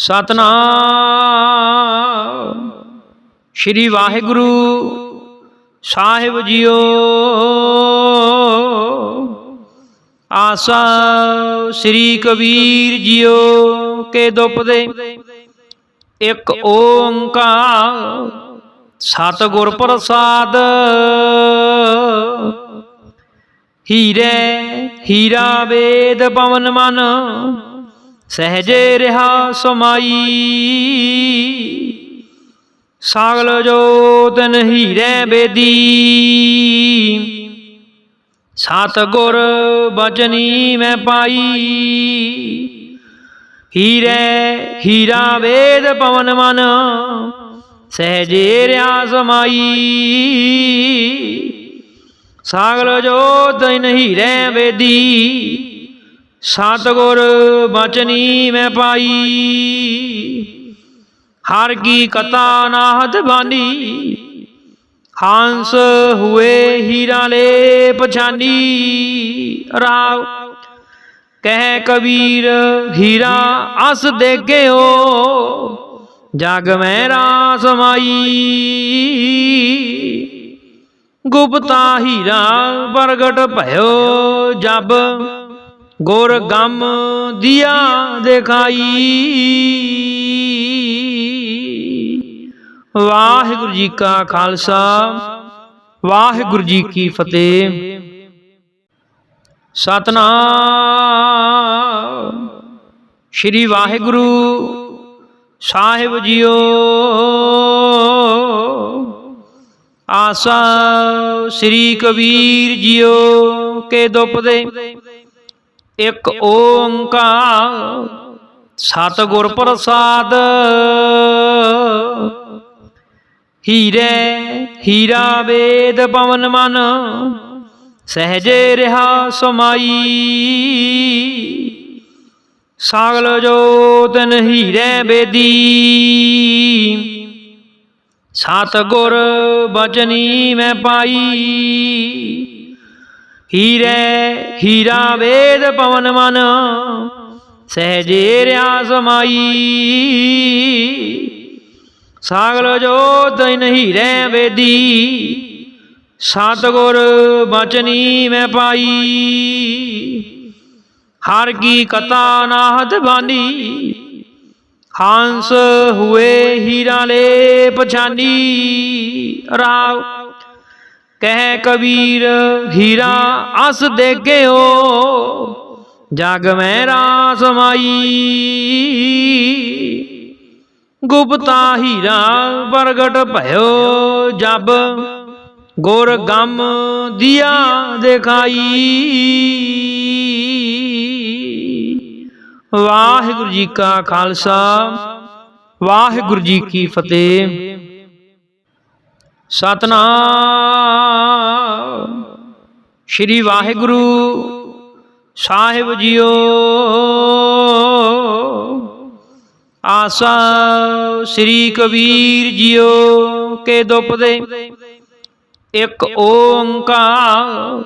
ਸਤਨਾਮ। ਸ਼੍ਰੀ ਵਾਹਿਗੁਰੂ ਸਾਹਿਬ ਜੀਓ। ਆਸਾ ਸ੍ਰੀ ਕਬੀਰ ਜੀਓ ਕੇ ਦੁਪਦੇ ਇੱਕ ਓੰਕਾਰ ਸਤਿਗੁਰ ਪ੍ਰਸਾਦ। ਹੀਰੇ ਹੀਰਾ ਵੇਦ ਪਵਨ ਮਨ। ਸਹਜੇ ਰਹਾ ਸਮਾਈ। ਸਾਗਲ ਜੋਤਨ ਹੀਰੇ ਬੇਦੀ। ਸਤ ਗੁਰ ਬਚਨੀ ਮੈਂ ਪਾਈ। ਹੀਰੇ ਹੀਰਾ ਵੇਦ ਪਵਨ ਮਨ, ਸਹਜੇ ਰਿਆ ਸਮਾਈ। ਸਾਗਲ ਜੋਤ ਹੀਰੇ ਵੇਦੀ ਸਤਿਗੁਰ ਬਚਨੀ ਮੈਂ ਪਾਈ। ਹਰ ਕੀ ਕਥਾ ਨਾਹਤ ਬਾਨੀ। ਹਾਂਸ ਹੋਏ ਹੀਰਾ ਲੈ ਪਛਾਨੀ। ਰਾਵ ਕਹਿ ਕਬੀਰ, ਹੀਰਾ ਅਸ ਦੇਖਿਓ। ਜਗ ਮੈਂ ਰਾਸ ਮਾਈ। ਗੁਪਤਾ ਹੀਰਾ ਪ੍ਰਗਟ ਭਇਓ ਜਬ। ਗੁਰ ਗਮ ਦਿਆ ਦਿਖਾਈ। ਵਾਹਿਗੁਰੂ ਜੀ ਕਾ ਖਾਲਸਾ, ਵਾਹਿਗੁਰੂ ਜੀ ਕੀ ਫਤਿਹ। ਸਤਨਾਮ। ਸ਼੍ਰੀ ਵਾਹਿਗੁਰੂ ਸਾਹਿਬ ਜੀਓ। ਆਸਾ ਸ੍ਰੀ ਕਬੀਰ ਜੀਓ, ਕੇ ਦੁਪਦੇ ਇੱਕ ਓੰਕਾਰ ਸਤਿਗੁਰ ਪ੍ਰਸਾਦ। ਹੀਰੇ ਹੀਰਾ ਵੇਦ ਪਵਨ ਮਨ ਸਹਜੇ ਰਹਾ ਸਮਾਈ। ਸਾਗਲ ਜੋਤਨ ਹੀਰੇ ਬੇਦੀ ਸਤ ਗੁਰ ਬਚਨੀ ਮੈਂ ਪਾਈ। ਹੀਰੇ, ਹੀਰਾ ਵੇਦ ਪਵਨ ਮਨ, ਸਹਜੇ ਰਿਆ ਸਮਾਈ ਸਾਗਲ ਜੋਤ ਹੀਰੇ ਵੇਦੀ, ਸਤਿਗੁਰ ਬਚਨੀ ਮੈਂ ਪਾਈ। ਹਰ ਕੀ ਕਥਾ ਨਾਹਤ ਬਾਨੀ, ਹਾਂਸ ਹੋਏ ਹੀਰਾ ਲੈ ਪਛਾਨੀ ਰਾਵ ਕਹਿ ਕਬੀਰ, ਹੀਰਾ ਅਸ ਦੇਖਿਓ ਜਗ ਮੈਂ ਰਾਸ ਮਾਈ। ਗੁਪਤਾ ਹੀਰਾ ਪ੍ਰਗਟ ਭਇਓ, ਜਬ ਗੁਰ ਗਮ ਦਿਆ ਦਿਖਾਈ। ਵਾਹਿਗੁਰੂ ਜੀ ਕਾ ਖਾਲਸਾ, ਵਾਹਿਗੁਰੂ ਜੀ ਕੀ ਫਤਿਹ। ਸਤਨਾਮ। ਸ਼੍ਰੀ ਵਾਹਿਗੁਰੂ ਸਾਹਿਬ ਜੀਓ। ਆਸਾ ਸ੍ਰੀ ਕਬੀਰ ਜੀਓ ਕੇ ਦੁਪਦੇ। ਇੱਕ ਓੰਕਾਰ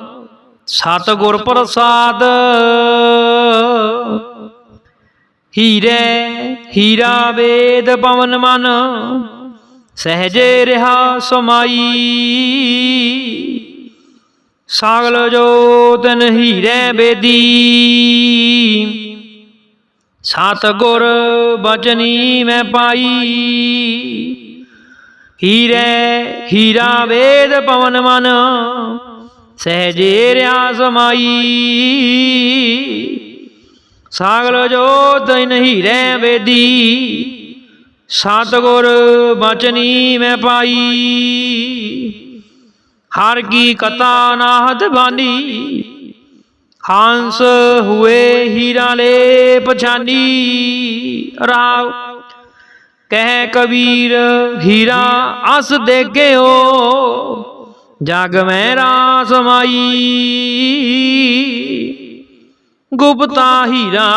ਸਤਿਗੁਰ ਪ੍ਰਸਾਦ। ਹੀਰੇ ਹੀਰਾ ਵੇਦ ਪਵਨ ਮਨ। ਸਹਜੇ ਰਹਾ ਸਮਾਈ। ਸਾਗਲ ਜੋਤਨ ਹੀਰੇ ਬੇਦੀ। ਸਤ ਗੁਰ ਬਚਨੀ ਮੈਂ ਪਾਈ। ਹੀਰੇ ਹੀਰਾ ਵੇਦ ਪਵਨ ਮਨ, ਸਹਜੇ ਰਿਆ ਸਮਾਈ। ਸਾਗਲ ਜੋਤਨ ਹੀਰੇ ਵੇਦੀ ਸਤਿਗੁਰ ਬਚਨੀ ਮੈਂ ਪਾਈ। ਹਰ ਕੀ ਕਥਾ ਨਾਹਤ ਬਾਨੀ। ਹਾਂਸ ਹੋਏ ਹੀਰਾ ਲੈ ਪਛਾਨੀ। ਰਾਵ, ਕਹਿ ਕਬੀਰ ਹੀਰਾ ਅਸ ਦੇਖਿਓ। ਜਗ ਮੈਂ ਰਾਸ ਮਾਈ। ਗੁਪਤਾ ਹੀਰਾ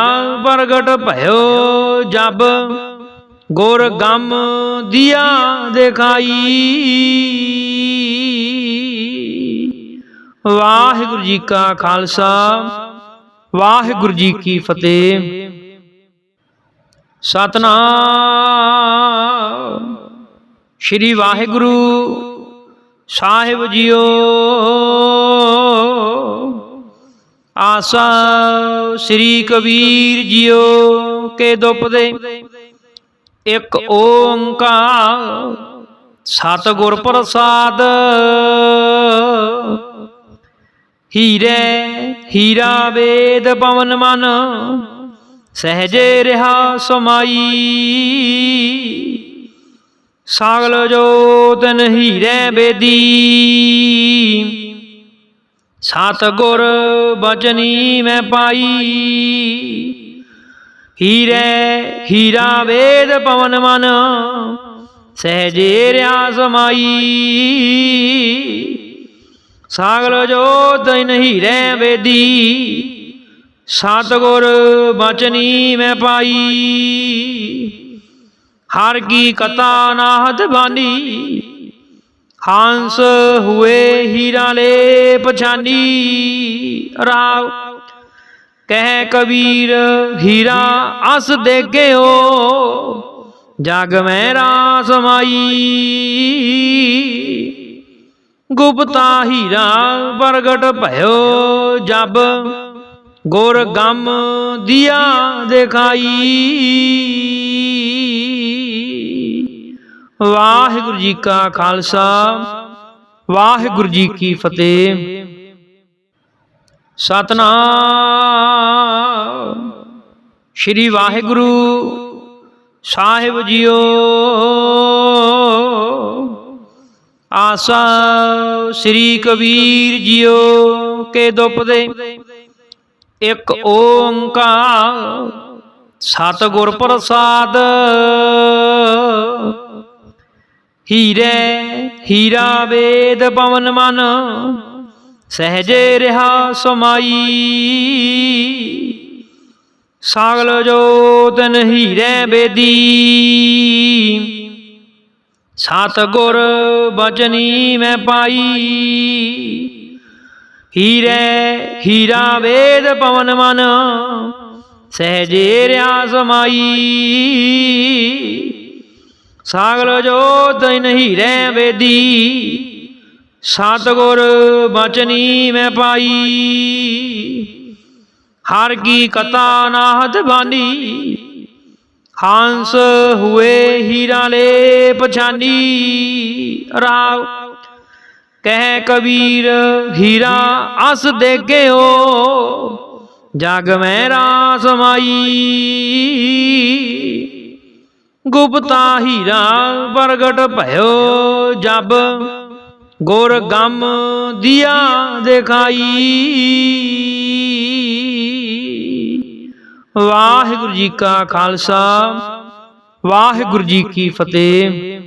ਪ੍ਰਗਟ ਭਇਓ ਜਬ। ਗੁਰ ਗਮ ਦਿਆ ਦਿਖਾਈ। ਵਾਹਿਗੁਰੂ ਜੀ ਕਾ ਖਾਲਸਾ ਵਾਹਿਗੁਰੂ ਜੀ ਕੀ ਫਤਿਹ। ਸਤਨਾਮ। ਸ਼੍ਰੀ ਵਾਹਿਗੁਰੂ ਸਾਹਿਬ ਜੀਓ। ਆਸਾ ਸ੍ਰੀ ਕਬੀਰ ਜੀਓ ਕੇ ਦੁਪਦੇ ਇੱਕ ਓੰਕਾਰ ਸਤਿਗੁਰ ਪ੍ਰਸਾਦ। ਹੀਰੇ ਹੀਰਾ ਵੇਦ ਪਵਨ ਮਨ, ਸਹਜੇ ਰਹਾ ਸਮਾਈ। ਸਾਗਲ ਜੋਤਨ ਹੀਰੇ ਬੇਦੀ। ਸਤ ਗੁਰ ਬਚਨੀ ਮੈਂ ਪਾਈ। ਹੀਰੇ, ਹੀਰਾ ਵੇਦ ਪਵਨ ਮਨ, ਸਹਜੇ ਰਿਆ ਸਮਾਈ। ਸਾਗਲ ਜੋਤ ਹੀਰੇ ਵੇਦੀ, ਸਤਗੁਰ ਬਚਨੀ ਮੈਂ ਪਾਈ। ਹਰ ਕੀ ਕਥਾ ਨਾਹਤ ਬਾਨੀ, ਹਾਂਸ ਹੁਏ ਹੀਰਾ ਲੈ ਪਛਾਨੀ ਰਾਵ ਕਹਿ ਕਬੀਰ, ਹੀਰਾ ਅਸ ਦੇਖਿਓ ਜਗ ਮੈਂ ਰਾਸ ਮਾਈ। ਗੁਪਤਾ ਹੀਰਾ ਪ੍ਰਗਟ ਭਇਓ, ਜਬ ਗੁਰ ਗਮ ਦਿਆ ਦਿਖਾਈ। ਵਾਹਿਗੁਰੂ ਜੀ ਕਾ ਖਾਲਸਾ, ਵਾਹਿਗੁਰੂ ਜੀ ਕੀ ਫਤਿਹ। ਸਤਨਾਮ। ਸ਼੍ਰੀ ਵਾਹਿਗੁਰੂ ਸਾਹਿਬ ਜੀਓ। ਆਸਾ ਸ੍ਰੀ ਕਬੀਰ ਜੀਓ ਕੇ ਦੁਪਦੇ। ਇੱਕ ਓੰਕਾਰ ਸਤਿਗੁਰ ਪ੍ਰਸਾਦ। ਹੀਰੇ, ਹੀਰਾ, ਵੇਦ, ਪਵਨ ਮਨ। ਸਹਜੇ ਰਹਾ ਸਮਾਈ। ਸਾਗਲ ਜੋਤਨ ਹੀਰੇ ਬੇਦੀ। ਸਤ ਗੁਰ ਬਚਨੀ ਮੈਂ ਪਾਈ। ਹੀਰੇ ਹੀਰਾ ਵੇਦ ਪਵਨ ਮਨ, ਸਹਜੇ ਰਿਹਾ ਸਮਾਈ। ਸਾਗਲ ਜੋਤਨ ਹੀਰੇ ਵੇਦੀ ਸਤਗੁਰ ਬਚਨੀ ਮੈਂ ਪਾਈ। ਹਰ ਕੀ ਕਥਾ ਨਾਹਤ ਬਾਨੀ। ਹਾਂਸ ਹੋਏ ਹੀਰਾ ਲੈ ਪਛਾਨੀ। ਰਾਵ, ਕਹਿ ਕਬੀਰ ਹੀਰਾ ਅਸ ਦੇਖਿਓ। ਜਗ ਮੈਂ ਰਾਸ ਮਾਈ। ਗੁਪਤਾ ਹੀਰਾ ਪ੍ਰਗਟ ਭਇਓ ਜਬ। ਗੁਰ ਗਮ ਦਿਆ ਦਿਖਾਈ। ਵਾਹਿਗੁਰੂ ਜੀ ਕਾ ਖਾਲਸਾ ਵਾਹਿਗੁਰੂ ਜੀ ਕੀ ਫਤਿਹ।